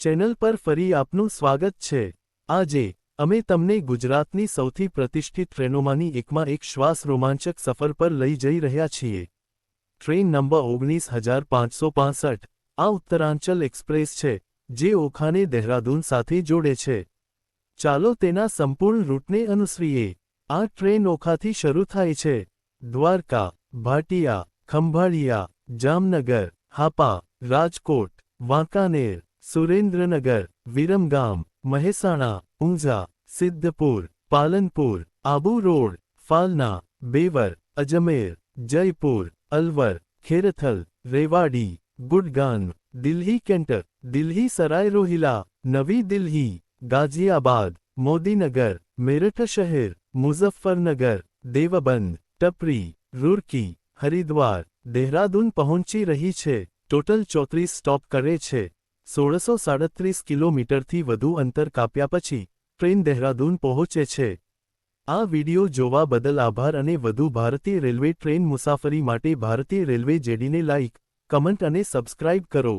Channel પર ફરી આપનું સ્વાગત છે. આજે, અમે તમને ગુજરાતની સૌથી પ્રતિષ્ઠિત ટ્રેનોમાંની એકમાં એક શ્વાસ રોમાંચક સફર પર લઈ જઈ રહ્યા છીએ. ટ્રેન નંબર ઓગણીસ હજાર પાંચસો પાસઠ, આ ઉત્તરાંચલ એક્સપ્રેસ છે, જે ઓખાને દહેરાદૂન સાથે જોડે છે. ચાલો તેના સંપૂર્ણ રૂટને અનુસરીએ. આ ટ્રેન ઓખાથી શરૂ થાય છે. દ્વારકા, ભાટિયા, ખંભાળિયા, જામનગર, હાપા, રાજકોટ, વાંકાનેર સુરેન્દ્રનગર વિરમગામ મહેસાણા ઊંઝા સિદ્ધપુર પાલનપુર આબુ રોડ ફાલના બેવર અજમેર જયપુર અલવર ખેરથલ રેવાડી ગુડગાન દિલ્હી કેન્ટર દિલ્હી સરાય રોહિલા નવી દિલ્હી ગાઝિયાબાદ મોદીનગર મેરઠ શહેર મુઝફ્ફરનગર દેવબંદ ટપરી રૂરકી હરિદ્વાર દેહરાદૂન પહોંચી રહી છે ટોટલ ચોત્રીસ સ્ટોપ કરે છે સોળસો સાડત્રીસ કિલોમીટરથી વધુ અંતર કાપ્યા પછી ટ્રેન દહેરાદૂન પહોંચે છે. આ વિડિયો જોવા બદલ આભાર અને વધુ ભારતીય રેલવે ટ્રેન મુસાફરી માટે ભારતીય રેલવે જેડીને લાઇક કમેન્ટ અને સબસ્ક્રાઇબ કરો.